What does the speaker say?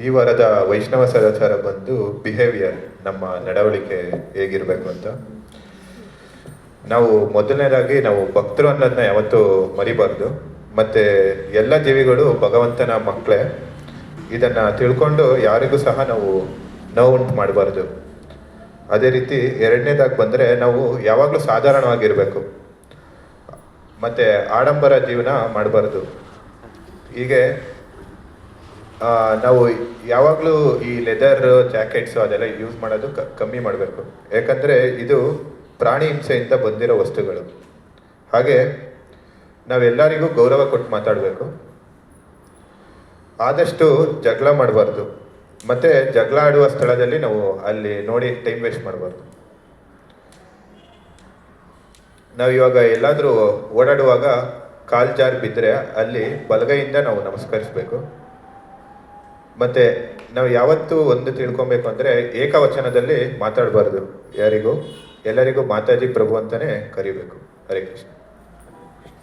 ಈ ವಾರದ ವೈಷ್ಣವ ಸದಾಚಾರ ಬಂದು ಬಿಹೇವಿಯರ್ ನಮ್ಮ ನಡವಳಿಕೆ ಹೇಗಿರಬೇಕು ಅಂತ. ನಾವು ಮೊದಲನೇದಾಗಿ ನಾವು ಭಕ್ತರು ಅನ್ನೋದನ್ನ ಯಾವತ್ತೂ ಮರಿಬಾರ್ದು. ಮತ್ತೆ ಎಲ್ಲ ಜೀವಿಗಳು ಭಗವಂತನ ಮಕ್ಕಳೇ. ಇದನ್ನ ತಿಳ್ಕೊಂಡು ಯಾರಿಗೂ ಸಹ ನಾವು ನೋವುಂಟು ಮಾಡಬಾರ್ದು. ಅದೇ ರೀತಿ ಎರಡನೇದಾಗಿ ಬಂದರೆ ನಾವು ಯಾವಾಗಲೂ ಸಾಧಾರಣವಾಗಿರಬೇಕು. ಮತ್ತೆ ಆಡಂಬರ ಜೀವನ ಮಾಡಬಾರ್ದು. ಹೀಗೆ ನಾವು ಯಾವಾಗಲೂ ಈ ಲೆದರ್ ಜಾಕೆಟ್ಸು ಅದೆಲ್ಲ ಯೂಸ್ ಮಾಡೋದು ಕಮ್ಮಿ ಮಾಡಬೇಕು. ಯಾಕಂದರೆ ಇದು ಪ್ರಾಣಿ ಹಿಂಸೆಯಿಂದ ಬಂದಿರೋ ವಸ್ತುಗಳು. ಹಾಗೆ ನಾವೆಲ್ಲರಿಗೂ ಗೌರವ ಕೊಟ್ಟು ಮಾತಾಡಬೇಕು. ಆದಷ್ಟು ಜಗಳ ಮಾಡಬಾರ್ದು. ಮತ್ತೆ ಜಗಳ ಆಡುವ ಸ್ಥಳದಲ್ಲಿ ನಾವು ಅಲ್ಲಿ ನೋಡಿ ಟೈಮ್ ವೇಸ್ಟ್ ಮಾಡಬಾರ್ದು. ನಾವು ಇವಾಗ ಎಲ್ಲಾದರೂ ಓಡಾಡುವಾಗ ಕಾಲು ಜಾರ್ ಬಿದ್ದರೆ ಅಲ್ಲಿ ಬಲಗೈಯಿಂದ ನಾವು ನಮಸ್ಕರಿಸಬೇಕು. ಮತ್ತೆ ನಾವು ಯಾವತ್ತೂ ಒಂದು ತಿಳ್ಕೊಬೇಕು ಅಂದ್ರೆ ಏಕವಚನದಲ್ಲಿ ಮಾತಾಡಬಾರದು. ಯಾರಿಗೂ? ಎಲ್ಲರಿಗೂ ಮಾತಾಜಿ ಪ್ರಭು ಅಂತಾನೆ ಕರಿಬೇಕು. ಹರೇ ಕೃಷ್ಣ.